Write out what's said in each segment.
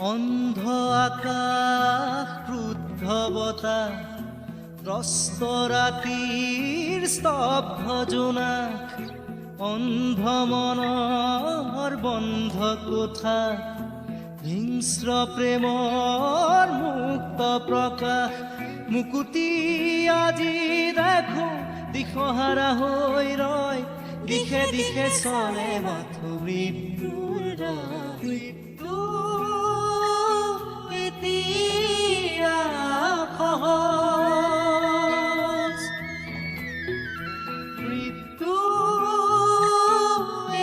অন্ধ আকাশ ক্রুদ্ধ বতাহ ত্রস্ত ৰাতিৰ স্তব্ধ জোনাক, অন্ধ মনৰ বন্ধ কোঠা হিংস্ৰ প্ৰেমৰ মুক্ত প্ৰকাশ মুকুতি আজি দেখো দিশহাৰা হৈ ৰয় দিশে দিশে চলে মাথো মৃত্যুৰ এতিয়া সহজ মৃত্যু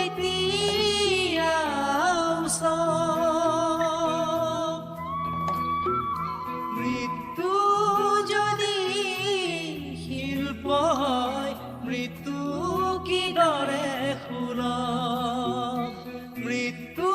এতিয়া। মৃত্যু যদি শিল্প হয় মৃত্যু কিদৰে সুলভ মৃত্যু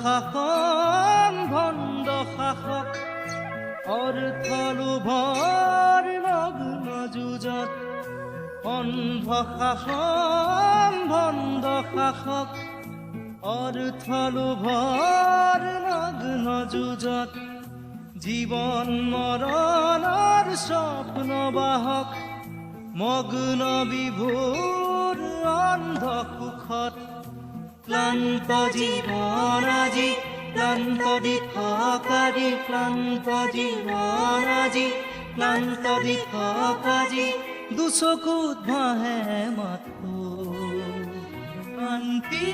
শাসন ভণ্ড শাসক অৰ্থ লোভৰ নগ্ন যুঁজত অন্ধ শাসন ভণ্ড শাসক অৰ্থ লোভৰ নগ্ন যুঁজত জীৱন মৰণৰ স্বপ্ন বাহক, মগ্ন বিভোৰ অন্ধ সুখত ক্লান্ত জীবনাজি ক্লান্ত আজি ক্লান্ত জীবনাজি ক্লান্ত দিশক দুশকুত ভাহে মাত্র শান্তি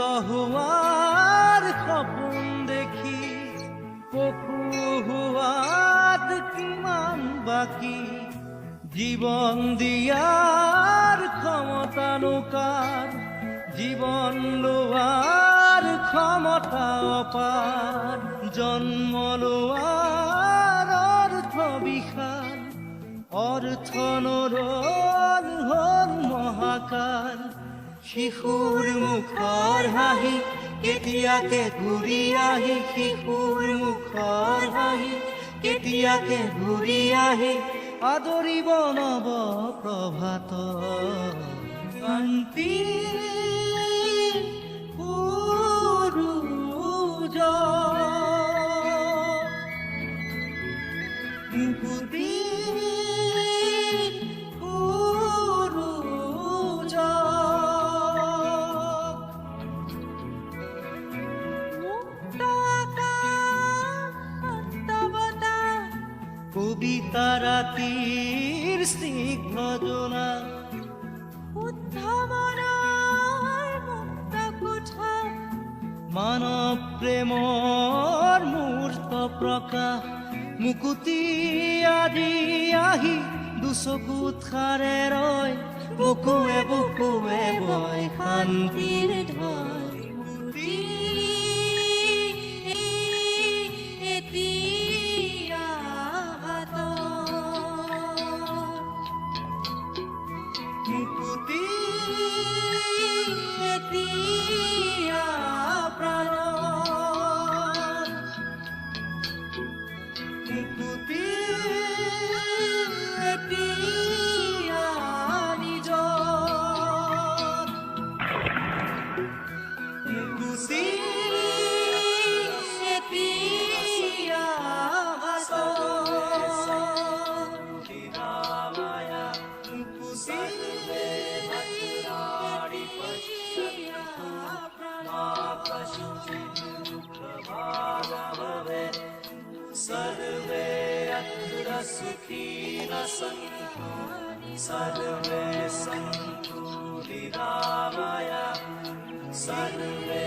হোৱাৰ সপোন দেখি পশু হোৱাত কিমান বাকী? জীৱন দিয়াৰ ক্ষমতানো কাৰ জীৱন লোৱাৰ ক্ষমতা অপাৰ জন্ম লোৱাৰ অৰ্থ বিশাল অৰ্থ নৰল হ'ল মহাকাল শিশুৰ মুখৰ হাঁহি কেতিয়াকে ঘূৰি আহি শিশুৰ মুখৰ হাঁহি কেতিয়াকে ঘূৰি আহি আদৰিব নৱ প্ৰভাত শান্তি মুকুতি কবিতা ৰাতিৰ স্নিগ্ধ জোনা মানৱ প্ৰেমৰ মূৰ্ত প্ৰকাশ মুকুতি আদি আহি দুচকুত সাৰে ৰয় বুকুৱে বুকুৱে বয় শান্তিৰ মুকুতি এতিয়া सर्वे सन्तु निरामय सर्वे